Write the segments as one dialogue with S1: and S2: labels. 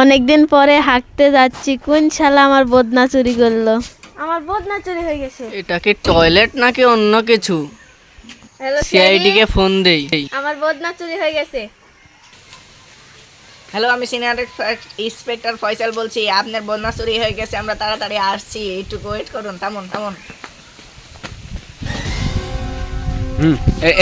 S1: অনেকদিন পরে হাঁকতে যাচ্ছি। কোন শালা আমার বদনা চুরি করল? আমার বদনা চুরি হয়ে গেছে।
S2: এটা কি টয়লেট নাকি অন্য কিছু?
S1: হ্যালো
S2: সিআইডি কে ফোন দেই।
S1: আমার বদনা চুরি হয়ে গেছে।
S3: হ্যালো আমি সিনিয়র ইন্সপেক্টর ফয়সাল বলছি। আপনার বন্যা চুরি হয়ে গেছে আমরা তাড়াতাড়ি আসছি। একটু ওয়েট করুন থামুন থামুন।
S4: হুম এই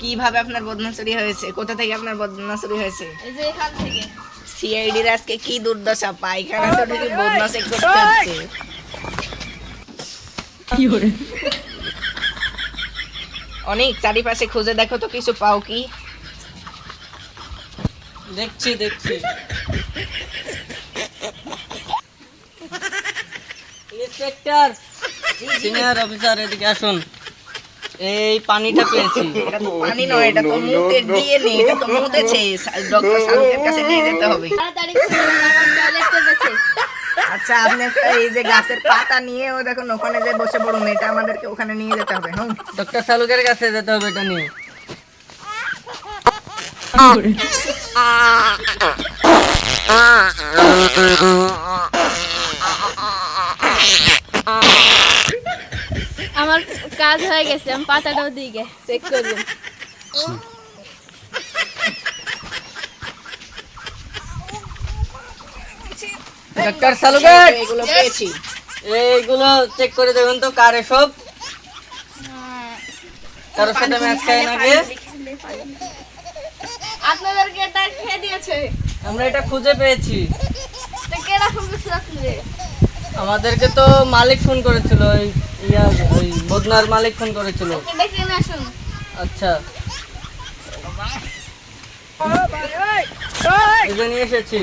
S3: কীভাবে আপনার বদনা চুরি হয়েছে? কোথা থেকে আপনার বদনা চুরি হয়েছে?
S1: এই যে এখান থেকে।
S3: সিআইডির আজকে কি দুর্দশা? পায়খানা তো ঠিকই বদনা চেক করতে হচ্ছে। অনেক চারিপাশে খুঁজে দেখো তো কিছু পাও কি?
S2: দেখছি দেখছি। ইন্সপেক্টর সিনিয়র অফিসার এদিকে আসুন। এই পানিটা পেয়েছি
S3: এটা তো পানি নয় এটা তো মুতে ডিএনএ এটা তো মুতেছে ডক্টর সালুকের কাছে নিয়ে যেতে হবে আচ্ছা আপনি এই যে গাছের পাতা নিয়ে ও দেখুন ওখানে যে বসে পড়ুন এটা আমাদেরকে ওখানে নিয়ে যেতে হবে হুম
S2: ডক্টর সালুকের কাছে যেতে হবে এটা নিয়ে
S1: আমার কাজ হয়ে গেছে আমি পাতাটাও দিকে চেক করলাম
S2: ডক্টর সালুকের
S3: এগুলো পেয়েছি।
S2: এইগুলো চেক করে দেখুন তো কার সব? কারোর সাথে ম্যাচ খায় নাকি
S1: আপনাদেরকে এটা খেয়ে দিয়েছে?
S2: আমরা এটা খুঁজে পেয়েছি।
S1: কেরা
S2: আমাদেরকে তো মালিক ফোন করেছিল ওই ইয়া ওই বদনার মালিক ফোন করেছিল। আচ্ছা। এসেছি।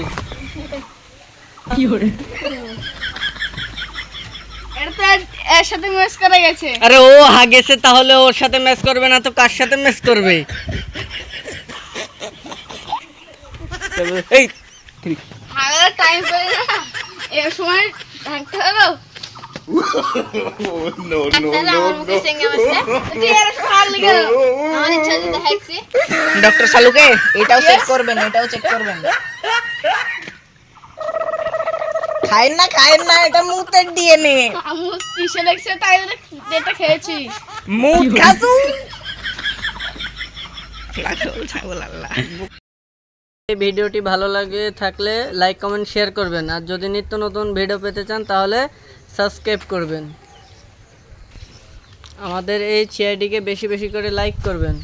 S1: এর- সাথে ম্যাচ করা গেছে।
S2: আরে ও হাগেছে তাহলে ওর সাথে ম্যাচ করবে না তো কার সাথে ম্যাচ করবে? এই
S1: হাগার টাইম পাই না এর সময় থাকতে হবে। No, no, no, no.
S3: Doctor সালুকে এটাও চেক করবেন এটাও চেক করবেন। খায়েন না খায়েন না এটা মুতের ডিএনএ
S1: আমি পিছে দেখছে তাই এটা খেয়েছি।
S3: মুত খাসু।
S2: এই ভিডিওটি ভালো লাগে থাকলে লাইক কমেন্ট শেয়ার করবেন। আর যদি নিত্য নতুন ভিডিও পেতে চান তাহলে সাবস্ক্রাইব করবেন। আমাদের এই চেয়ারটিকে বেশি বেশি করে লাইক করবেন।